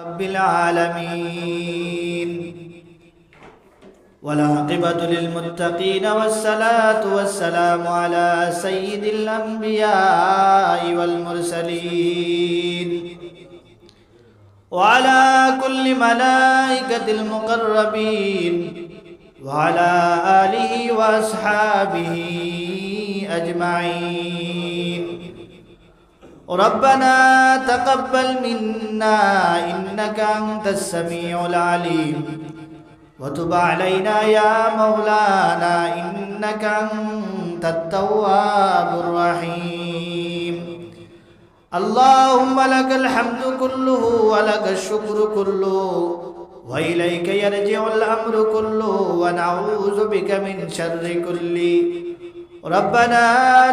رب العالمين. والعاقبة للمتقين والصلاة والسلام على سيد الأنبياء والمرسلين. وعلى كل ملائكة المقربين وعلى آله وأصحابه أجمعين. ربنا تقبل منا إنك أنت السميع العليم وتب علينا يا مولانا إنك أنت التواب الرحيم اللهم لك الحمد كله ولك الشكر كله وإليك يرجع الأمر كله ونعوذ بك من شر كله ربنا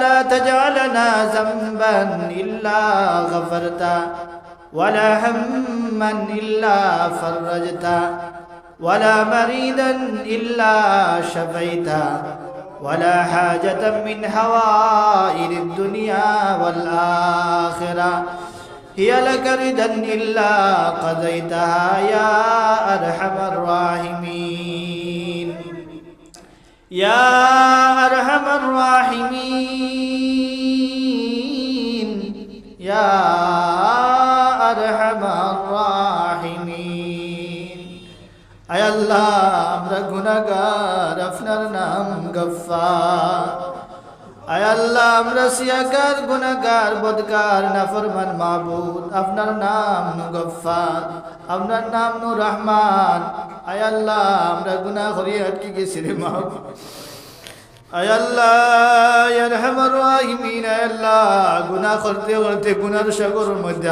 لا تجعلنا ذنبا إلا غفرت ولا هما إلا فرجت ولا مريدا إلا شفيت ولا حاجة من حوائج الدنيا والآخرة هي لك ردا إلا قضيتها يا أرحم الراحمين. يا الراحمين يا أرحم الراحمين আয় আল্লাহ আমরা গুনাহগার আপনার নাম গফফার আয় আল্লাহ আমরা সিয়াকার গুনাহগার বদকার নাফরমান মাবুদ আপনার নাম গফফার আপনার নাম নু রহমান আয় আল্লাহ আমরা গুনাহ করি আটকে গেছি রে মাহবুব গুনাহ করতে করতে গুনার সাগরের মধ্যে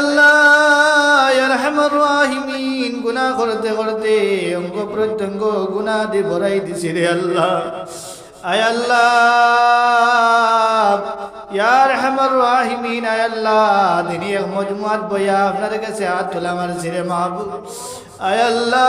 আল্লাহ ইয়া রহমান রাহিমিন, গুনাহ করতে করতে অঙ্গ প্রত্যঙ্গ গুনাহ দিয়ে ভরাই দিছি রে আল্লাহ। আয় আল্লাহ ইয়া রহমান রাহিমিন, আয় আল্লাহ, দিনী এক মজমুয়াত বইয়া আপনার কাছে হাত তোলা আমার ছিরে মাহবুব। আয় আল্লাহ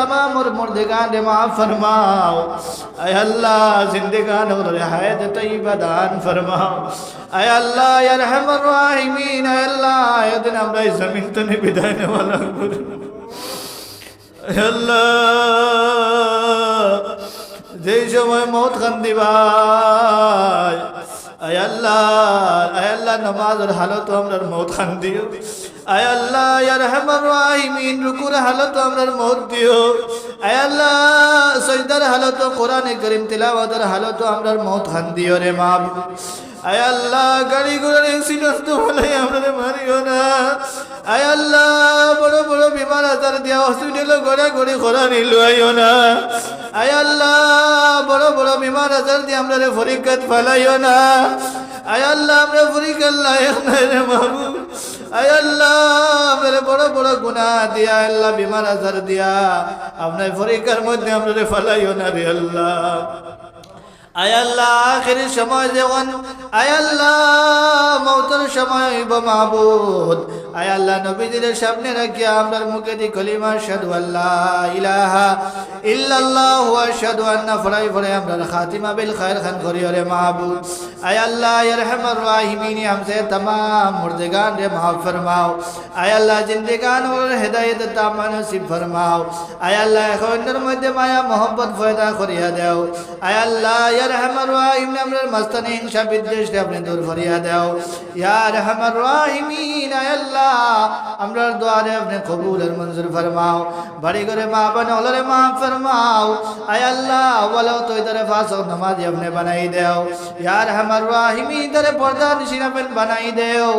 तमाम और मुर्दगान रे माफ फरमाओ आय अल्लाह जिंदगान और हायत तय्यबा दान फरमाओ आय अल्लाह या रहमान राहिमीन आय अल्लाह आय दिन আমরা এই জমিন তনে বিদায় নেওয়ালা করে আয় আল্লাহ যেই সময় মত খান দিবাই আয় আল্লাহ আয় আল্লাহ নমাজের হালত আমরার মত খান দিও। আয় আল্লাহ, ইয়া রহমান রাহিমিন রুকুর হালত আমরার মত দিও। আয় আল্লাহ, সজদার হালত, কোরআনে করিম তিলাওয়াতের হালত আমরার মত খান দিও রে মাব আয় গাড়ি ঘোড়ার অ্যাক্সিডেন্ট হলে আমরা মারিও না। আয় আল্লাহ, বড় বড় বিমান আজার দিয়া হসপিটালে ঘোরা ঘড়ি ঘোরা নিল, আইও না। আয় আল্লাহ, বড় বড় বিমান আজার দিয়ে আমরা পরীক্ষাত ফেলাইও না। আয় আল্লাহ আমরা পরীক্ষা লাইও না রে বাবু আয় আল্লাহ আমরা বড় বড় গুণা দিয়া আল্লাহ, বিমান আজার দিয়া আপনার পরীক্ষার মধ্যে আমরা ফেলাইও না রে আল্লাহ। আয় আল্লাহ আখেরি সময় যেমন আয়াল্লাহ মৌতর সময় হইব মাহবুদ আয় আল্লাহ নবীদের সামনে রাখি আমরার মুখে দি কলিমা সাধু আল্লাহ ইলাহা ইল্লাল্লাহ ওয়া শাদু আন্না ফরাই ফরাই আমরার খাতিমা বিল খায়র খান করি ওরে মাহবুদ اے اللہ ارحم الراحمین ہم سے تمام مردگان رے معاف فرماؤ اے اللہ زندگان اور ہدایت تامہ نصیب فرماؤ اے اللہ خوندر مدے مایا محبت فائدہ کریا دیو اے اللہ ارحم الراحمین ہمرے مستنی انشا بدش تے اپنے دور فریا دیو یا ارحم الراحمین اے اللہ ہمرے دوارے اپنے قبول اور منظور فرماؤ بڑی گرے ماں بن اولرے ماں فرماؤ اے اللہ ولو تو ادھر فاسو نماز اپنے بنائی دیو یا رحم مرواحمی در پردان شرفن بنائی دےو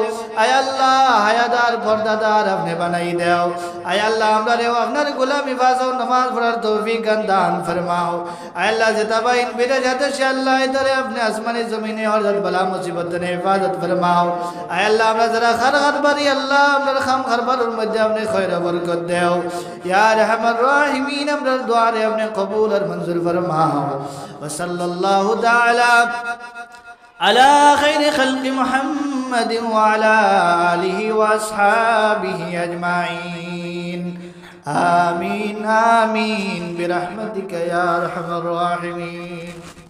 اے اللہ حیادار پردادار اپنے بنائی دےو اے اللہ امرارے و اپنر گلہ مفاظہ و نماز فرار توفیق اندان فرماو اے اللہ زتابہین بیرے جہتش اللہ ادھر اپنے اسمانی زمینے اور ذات بلا مصیبت دنے حفاظت فرماو اے اللہ امرار ذرا خر خر بر اے اللہ امرار خم خر بر المجد اپنے خیر برکت دےو یا رحم الرحمین امرار دعارے اپنے قبول اور منظر فرماو وصل اللہ تعالی Thank you. على خير خلق محمد وعلى آله وأصحابه أجمعين. آمين آمين. برحمتك يا أرحم الراحمين.